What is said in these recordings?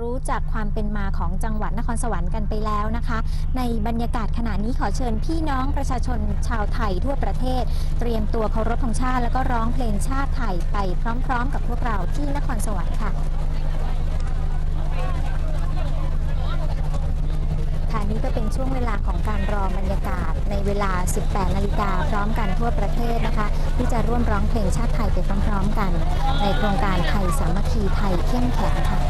รู้จักความเป็นมาของจังหวัดนครสวรรค์กันไปแล้วนะคะ ในบรรยากาศขณะนี้ขอเชิญพี่น้องประชาชนชาวไทยทั่วประเทศ เตรียมตัวเคารพธงชาติ แล้วก็ร้องเพลงชาติไทยไปพร้อม ๆ กับพวกเราที่นครสวรรค์ค่ะค่ะนี่ก็เป็นช่วงเวลาของการรอบรรยากาศในเวลา 18 นาฬิกาพร้อมกันทั่วประเทศนะคะ ที่จะร่วมร้องเพลงชาติไทยไปพร้อมๆกัน ในโครงการไทยสามัคคีไทยเข้มแข็งค่ะ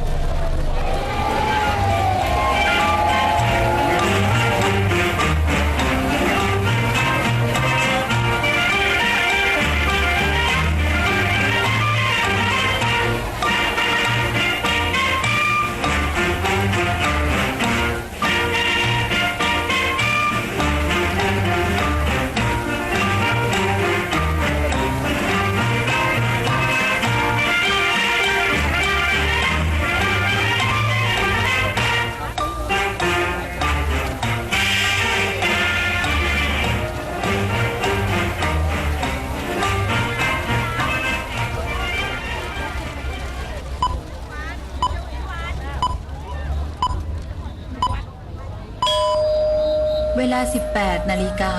เวลา 18 นาฬิกา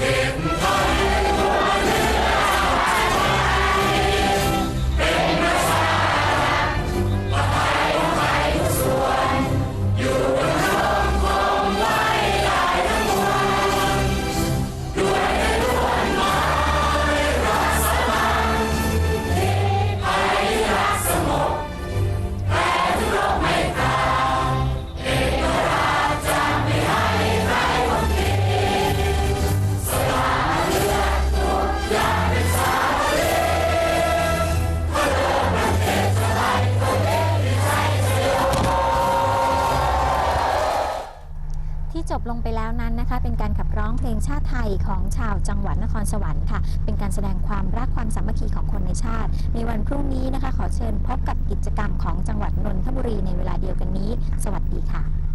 ที่ จบลงไปแล้วนั้นนะคะ เป็นการขับร้องเพลงชาติไทยของชาวจังหวัดนครสวรรค์ค่ะ เป็นการแสดงความรักความสามัคคีของคนในชาติ ในวันพรุ่งนี้นะคะ ขอเชิญพบกับกิจกรรมของจังหวัดนนทบุรีในเวลาเดียวกันนี้ สวัสดีค่ะ